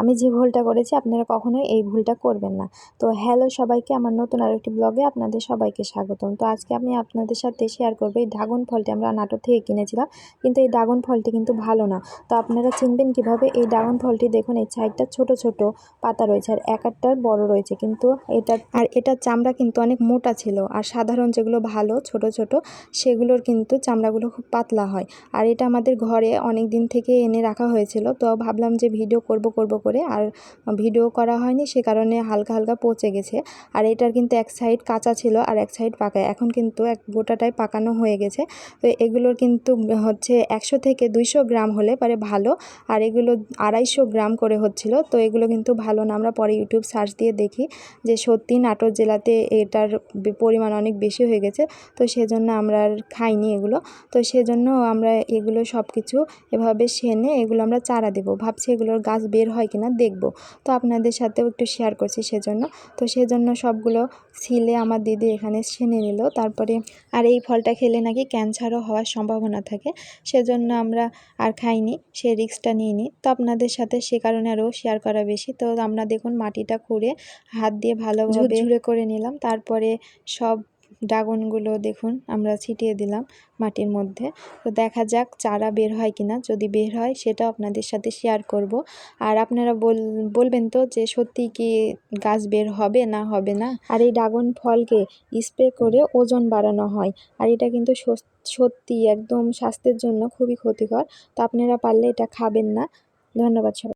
আমি যে ভুলটা করেছি, আপনারা কখনোই এই ভুলটা করবেন না। তো হ্যালো সবাইকে, আমার নতুন আরেকটি ব্লগে আপনাদের সবাইকে স্বাগতম। তো আজকে আমি আপনাদের সাথে শেয়ার করব এই ড্রাগন ফলটি আমরা নাটোর থেকে কিনেছিলাম, কিন্তু এই ড্রাগন ফলটি কিন্তু ভালো না। তো আপনারা চিনবেন কীভাবে এই ড্রাগন ফলটি দেখুন, এই সাইডটা ছোট ছোট পাতা রয়েছে আর এক একটার বড় রয়েছে, কিন্তু এটা আর এটার চামড়া কিন্তু অনেক মোটা ছিল আর সাধারণ যেগুলো ভালো ছোট ছোট, সেগুলোর কিন্তু চামড়াগুলো খুব পাতলা হয়। আর এটা আমাদের ঘরে অনেক দিন থেকে এনে রাখা হয়েছিল, তো ভাবলাম যে ভিডিও করব করব করে আর ভিডিও করা হয়নি, সে কারণে হালকা হালকা পচে গেছে। আর এটার কিন্তু এক সাইড কাঁচা ছিল আর এক সাইড পাকা। এখন কিন্তু এক গোটাটাই পাকানো হয়ে গেছে। তো এগুলোর কিন্তু হচ্ছে একশো থেকে দুইশো গ্রাম হলে পরে ভালো। আর এগুলো আড়াইশো গ্রাম করে হচ্ছিল। তো এগুলো কিন্তু ভালো না। আমরা পরে ইউটিউব সার্চ দিয়ে দেখি যে সত্যি নাটোর জেলাতে এটার পরিমাণ অনেক বেশি হয়ে গেছে। তো সেজন্য আমরা আর খাইনি এগুলো। তো সেজন্য আমরা এগুলো সব কিছু এভাবে সেনে এগুলো আমরা চারা দেবো। ভাবছি এগুলোর গাছ বের হয় কিনা দেখব। তো আপনাদের সাথেও একটু শেয়ার করছি সেজন্য। তো সেজন্য সবগুলো ছিলে আমার দিদি এখানে সেনে নিল। তারপরে আর এই ফলটা খেলে নাকি ক্যান্সারও হওয়ার সম্ভাবনা থাকে। সেজন্য আমরা আর খাইনি সে রিস্কটা নিইনি। তো আপনাদের সাথে সে কারণে আরও শেয়ার করা বেশি। তো আমরা দেখুন মাটিটা খুঁড়ে হাত দিয়ে ভালোভাবে ঝুড়ে করে নিলাম। তারপরে সব ড্রাগনগুলো দেখুন, আমরা ছিটিয়ে দিলাম মাটির মধ্যে। তো দেখা যাক চারা বের হয় কিনা। যদি বের হয়, সেটাও আপনাদের সাথে শেয়ার করব। আর আপনারা বল, বলবেন তো যে সত্যি কি গাছ বের হবে না হবে না? আর এই ড্রাগন ফলকে স্প্রে করে ওজন বাড়ানো হয়। আর এটা কিন্তু সত্যি একদম স্বাস্থ্যের জন্য খুবই ক্ষতিকর। তো আপনারা পারলে এটা খাবেন না। ধন্যবাদ সবাই।